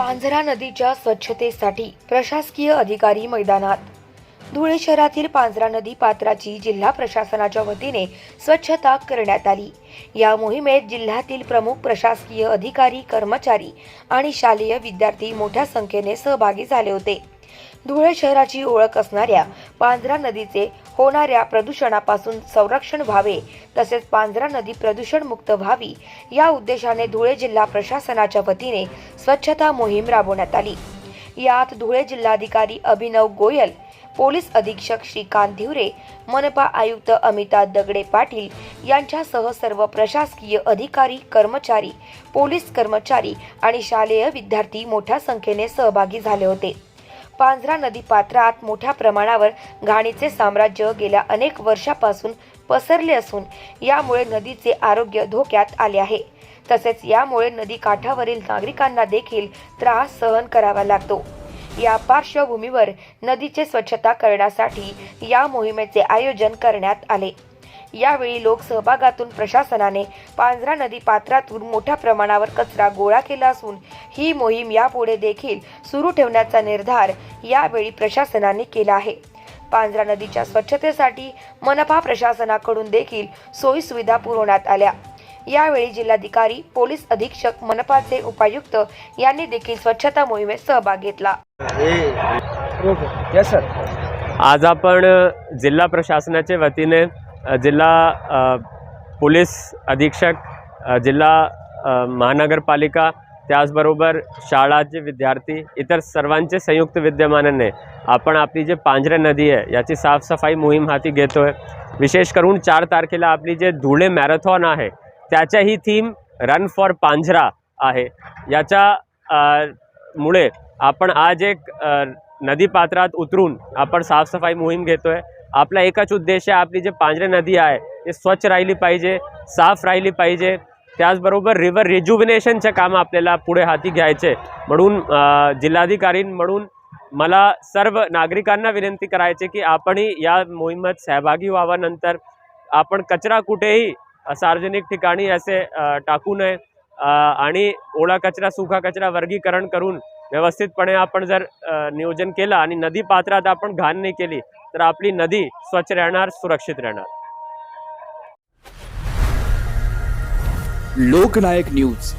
पांझरा नदीच्या स्वच्छतेसाठी प्रशासकीय अधिकारी मैदानात. धुळे शहरातील पांझरा नदी पात्राची जिल्हा प्रशासनाच्या वतीने स्वच्छता करण्यात आली. या मोहिमेत जिल्ह्यातील प्रमुख प्रशासकीय अधिकारी कर्मचारी आणि शालेय विद्यार्थी मोठ्या संख्येने सहभागी झाले होते. धुळे शहराची ओळख असणाऱ्या पांझरा नदीचे होणाऱ्या प्रदूषणापासून संरक्षण व्हावे तसेच पांझरा नदी प्रदूषणमुक्त व्हावी या उद्देशाने धुळे जिल्हा प्रशासनाच्या वतीने स्वच्छता मोहीम राबवण्यात आली. यात धुळे जिल्हाधिकारी अभिनव गोयल पोलीस अधीक्षक श्रीकांत धिवरे मनपा आयुक्त अमिता दगडे पाटील यांच्यासह सर्व प्रशासकीय अधिकारी कर्मचारी पोलीस कर्मचारी आणि शालेय विद्यार्थी मोठ्या संख्येने सहभागी झाले होते. पांझरा नदी पात्रात मोठ्या प्रमाणावर घाणीचे साम्राज्य गेल्या अनेक वर्षापासून पसरले असून यामुळे नदीचे आरोग्य धोक्यात आले आहे. तसेच यामुळे नदी काठावरील नागरिकांना देखील त्रास सहन करावा लागतो. या पार्श्वभूमीवर नदीचे स्वच्छता करण्यासाठी या मोहिमेचे आयोजन करण्यात आले. यावेळी लोकसहभागातून प्रशासनाने पांझरा नदी पात्रातून मोठ्या प्रमाणावर कचरा गोळा केला असून ही मोहीम यापुढे देखील सुरू ठेवण्याचा निर्धार यावेळी प्रशासनाने केला आहे. पांझरा नदीच्या स्वच्छतेसाठी मनपा प्रशासनाकडून देखील सोयी सुविधा पुरवण्यात आल्या. यावेळी जिल्हाधिकारी पोलीस अधीक्षक मनपाचे उपायुक्त यांनी देखील स्वच्छता मोहिमेत सहभाग घेतला. आज आपण जिल्हा प्रशासनाच्या वतीने जिल्हा पोलीस अधीक्षक जिल्हा महानगरपालिका त्याचबरोबर शाळाचे विद्यार्थी इतर सर्वांचे संयुक्त विद्यमानाने आपण आपली जे पांजरे नदी आहे याची साफसफाई मोहीम हाती घेतो आहे विशेष करून चार तारखेला आपली जे धुळे मॅरेथॉन आहे त्याच्याही थीम रन फॉर पांझरा आहे. याच्या मुळे आपण आज एक नदीपात्रात उतरून आपण साफसफाई मोहीम घेतो आहे आपला एकच उद्देश आहे आपली जे पांजरे नदी आहे ते स्वच्छ राहिली पाहिजे साफ राहिली पाहिजे. त्याचबरोबर रिव्हर रिज्युबिनेशनचे काम आपल्याला पुढे हाती घ्यायचे. म्हणून जिल्हाधिकारी म्हणून मला सर्व नागरिकांना विनंती करायची की आपणही या मोहिमेत सहभागी व्हावानंतर आपण कचरा कुठेही सार्वजनिक ठिकाणी असे टाकू नये. आणि ओला कचरा सुका कचरा वर्गीकरण करून व्यवस्थितपणे आपण जर नियोजन केलं आणि नदी पात्रात आपण घाण नाही केली तर आपली नदी स्वच्छ राहणार सुरक्षित राहणार. लोकनायक न्यूज.